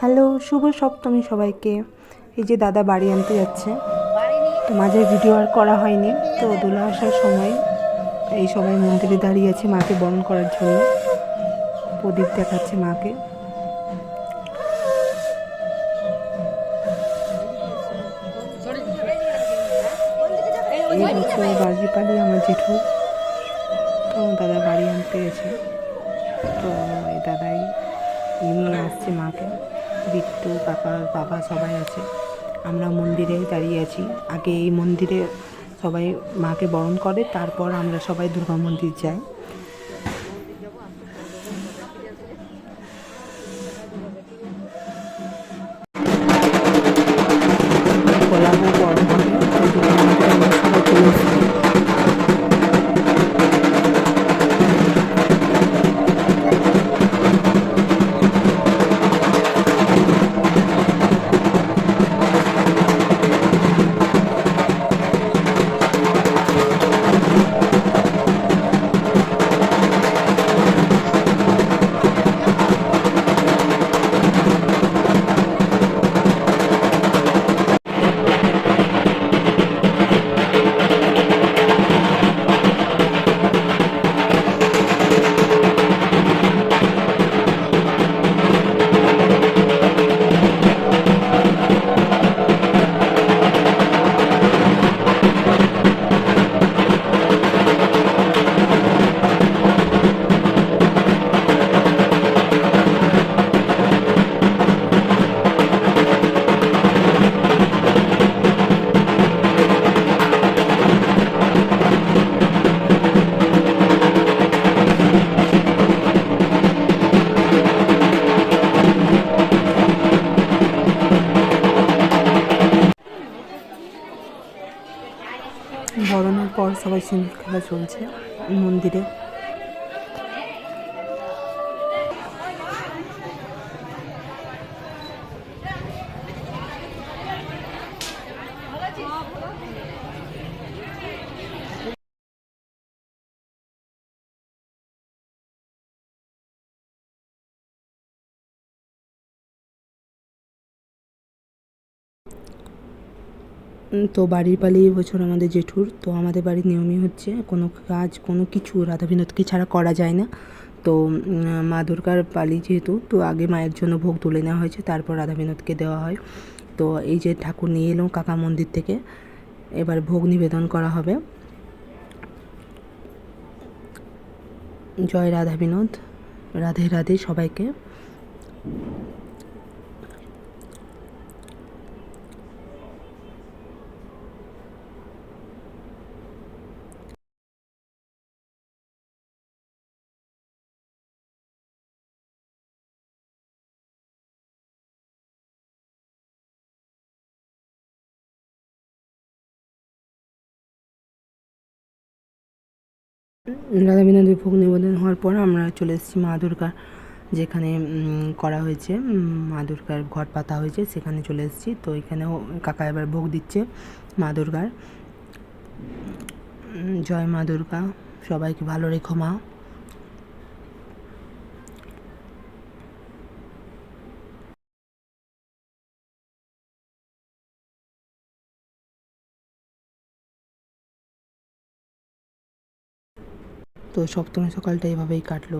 Hello, শুভ সপ্তমী সবাইকে। এই যে দাদা বাড়ি আনতে যাচ্ছে। তো মাঝে ভিডিও আর করা হয়নি, তো দোলা আসার সময় এই সবাই মন্দিরে দাঁড়িয়ে আছে মাকে বরণ করার জন্য। প্রদীপ দেখাচ্ছে মাকে। বাজি পালি আমার জেঠু। তো দাদা বাড়ি আনতে গেছে। তো এই দাদাই নিয়ে আসছে মাকে। বিট্টু কাকা বাবা সবাই আছে। আমরা মন্দিরে দাঁড়িয়ে আছি। আগে এই মন্দিরে সবাই মাকে বরণ করে, তারপর আমরা সবাই দুর্গা মন্দির যাই। বরণের পর সবাই সিঁদুর খেলা চলছে মন্দিরে। তো বাড়ির পালি বছর আমাদের জেঠুর, তো আমাদের বাড়ির নিয়মই হচ্ছে কোনো কাজ, কোনো কিছু রাধা বিনোদকে ছাড়া করা যায় না। তো মা দুর্গার পালি যেহেতু, তো আগে মায়ের জন্য ভোগ তুলে নেওয়া হয়েছে, তারপর রাধা বিনোদকে দেওয়া হয়। তো এই যে ঠাকুর নিয়ে এলো কাকা মন্দির থেকে, এবার ভোগ নিবেদন করা হবে। জয় রাধা বিনোদ, রাধে রাধে সবাইকে। রাধা বিনোদের ভোগ নিবেদন হওয়ার পর আমরা চলে এসেছি মা দুর্গার যেখানে করা হয়েছে মা দুর্গার ঘট পাতা হয়েছে, সেখানে চলে এসেছি। তো এখানেও কাকা এবার ভোগ দিচ্ছে মা দুর্গার। জয় মা দুর্গা, সবাইকে ভালো রেখো মা। তো সপ্তমী সকালটা এভাবেই কাটলো।